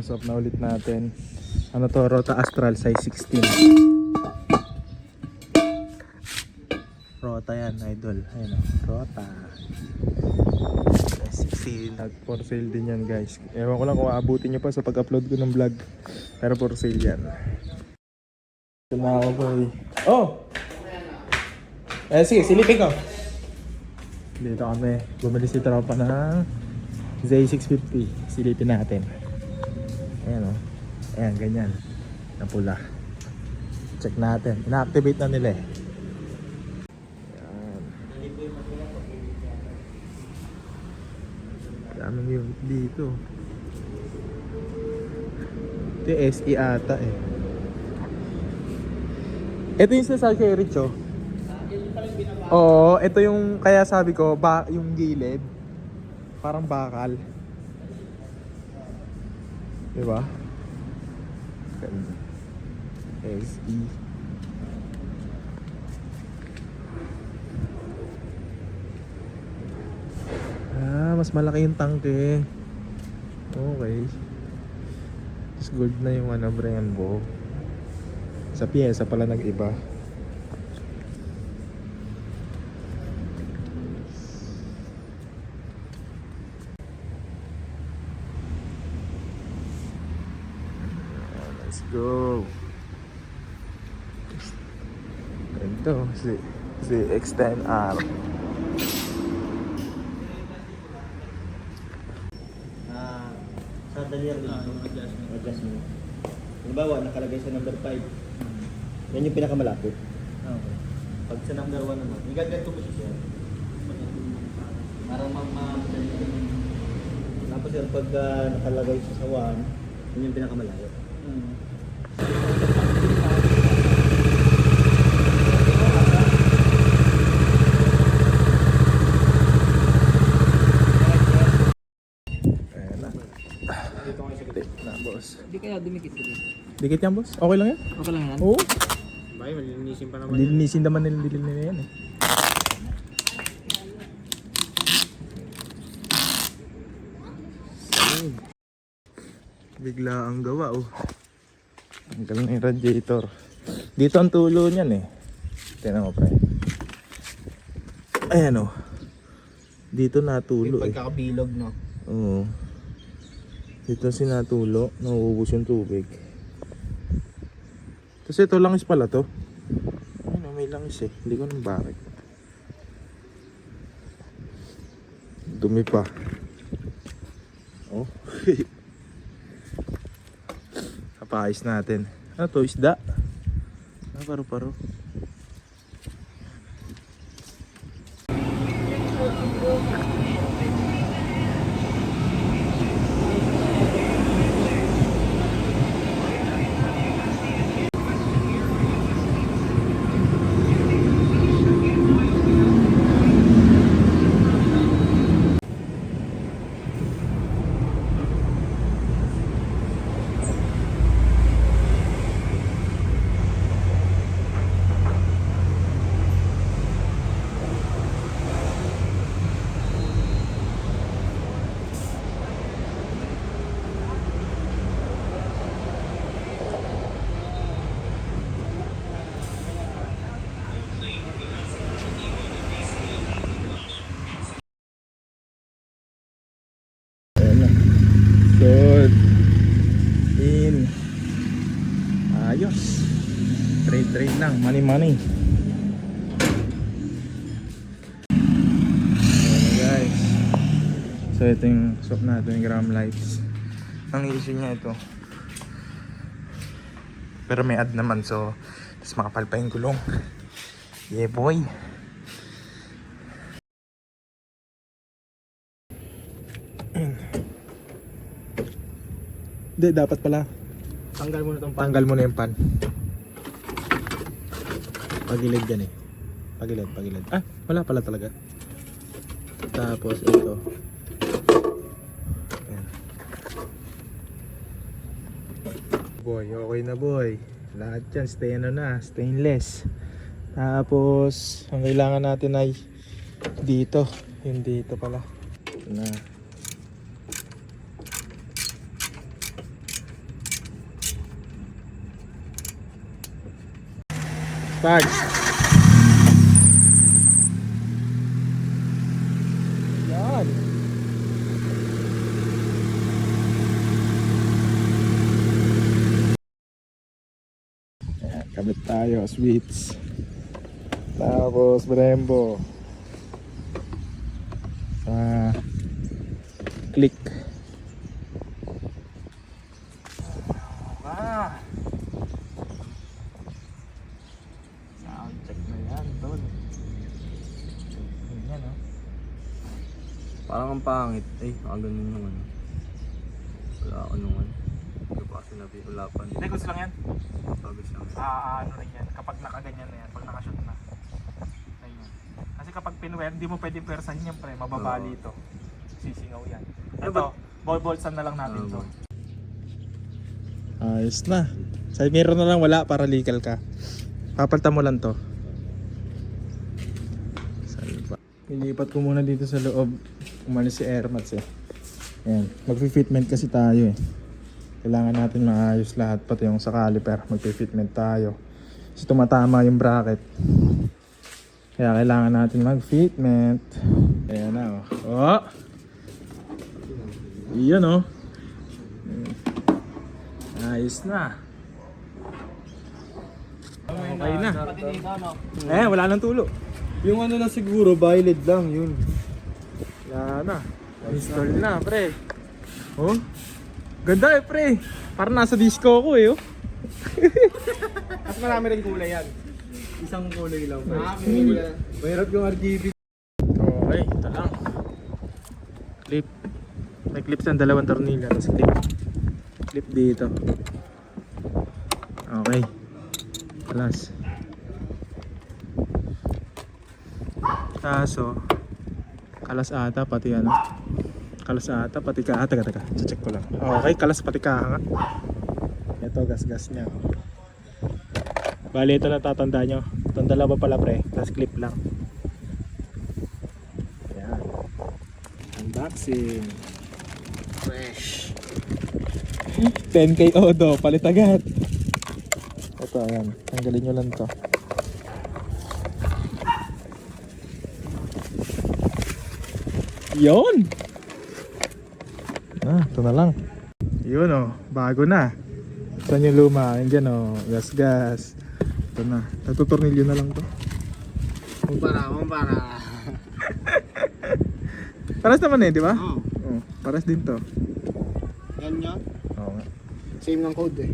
guys, na-swap na ulit natin. Ano to, Rota Astral size 16. Rota yan, idol. Ayun o, Rota. Size 16. At for sale din yan guys. Ewan ko lang kung aabutin nyo pa sa pag-upload ko ng vlog. Pero for sale yan. Ito na boy. Oh! Eh sige, silipin ko. Dito kami. Bumili si tropa ng Z650. Silipin natin. Ayan o. Ayan, ganyan. Na pula. Check natin. Ina-activate na nila eh. Ayan. Daming unit dito. Ito yung SE ata eh. Ito yung sinasabi kay Rich oh. Oo, ito yung kaya sabi ko, ba, yung gilid. Parang bakal. Diba? Ganda. SE. Ah, mas malaki yung tangke. Okay. Mas gold na yung ano, Brembo. Sa pyesa pala nag-iba. Go. Ito, si, si X10R. Ah, sa dalier dito, adjustment. adjustment. Halimbawa, nakalagay sa number 5. Yan yung pinakamalapit. Okay. Pag sa number 1 naman, igaganto mo siya sir. Para naman. Tapos sir, pag ah, nakalagay siya sa 1, yun yung pinakamalayo. Hmm. Ayan na. Dikit na, boss. Hindi kaya dumikit dito. Dikit yan, boss? Okay lang yan? Okay lang yan? Oo. Bay, malilinisin pa Lilinisin naman nila nila nila yan eh. Bigla ang gawa oh. Ang galing ng radiator. Dito ang tulo niyan eh. Tingnan mo pre. Ayan oh. Dito natulo eh. pagkakabilog, no? Oo. Dito sinatulo, nauubos yung tubig. Kasi ito langis pala to. Ayun, oh, may langis eh. Hindi ko nang bakit. Dumi pa. Oh. Kapayos natin. Ano to? Isda? Ah, paru-paro. Ayan na. Good. In. Ayos. Trade trade lang. Money money. Na guys. So ito yung swap natin yung gram lights. Ang issue niya ito. Pero may add naman so tapos makapal pa yung gulong. Yeah boy. Hindi, dapat pala. Tanggal mo na itong Tanggal mo na yung pan. Pagilid yan eh. Pagilid, pagilid. Ah, wala pala talaga. Tapos ito. Ayan. Boy, okay na boy. Lahat yan, stay ano na, stainless. Tapos, ang kailangan natin ay dito. Yung dito pala. Na. Tag. Yan. Ayan, kabit tayo, sweets. Tapos, Brembo. Sa. Ah! Sound check na yan, tol. Yan, oh. Parang ang pangit. Eh, ang ganun yung ano. Wala ako nung ano. Hindi pa sinabi, wala pa. Hindi, gusto lang yan. Sabi siya. Ah, ano rin yan. Kapag nakaganyan na yan, pag nakashoot na. Ayun. Kasi kapag pinwer, hindi mo pwedeng pwersahin yan, pre. Mababali Oo. ito. Sisingaw yan. Ano Ito, ball-ballsan na lang natin Oo. to. Ayos na. Sa mirror na lang wala para legal ka. Papalta mo lang to. Ilipat ko muna dito sa loob. Umalis si Airmats eh. Ayan. Magfi-fitment kasi tayo eh. Kailangan natin maayos lahat pati yung sa caliper. Magfi-fitment tayo. Kasi tumatama yung bracket. Kaya kailangan natin mag-fitment. Ayan na oh. Oh! Iyan oh. Ayos na. Okay na. Eh, wala nang tulo. Yung ano na siguro, violet lang yun. Wala na. Install na, pre. Oh. Ganda eh, pre. Parang nasa disco ako eh, oh. Mas marami rin kulay yan. Isang kulay lang. Marami rin kulay. Mahirap yung RGB. Okay, ito lang. Clip. May clip sa dalawang tornilyo. Tapos clip. Clip dito. Okay. Plus. Kaso, kalas ata pati ano. Kalas ata pati ka. Ah, taga taga. Check ko lang. Okay, kalas pati ka. Ito, gas-gas niya. Bali, ito na tatanda nyo. Itong dalawa pala pre. Tapos clip lang. Ayan. Unboxing. Fresh. 10k Odo, palit agad. Ito, ayan. Tanggalin nyo lang to. Yon! Ah, ito na lang. Yun oh, bago na. Saan yung luma? Yan oh, gas gas. Ito na. Natutornilyo na lang to. Kumpara, kumpara. Paras naman eh, di ba? Oo. Oh, paras din to. Yan yun. Oo nga. Same ng code eh.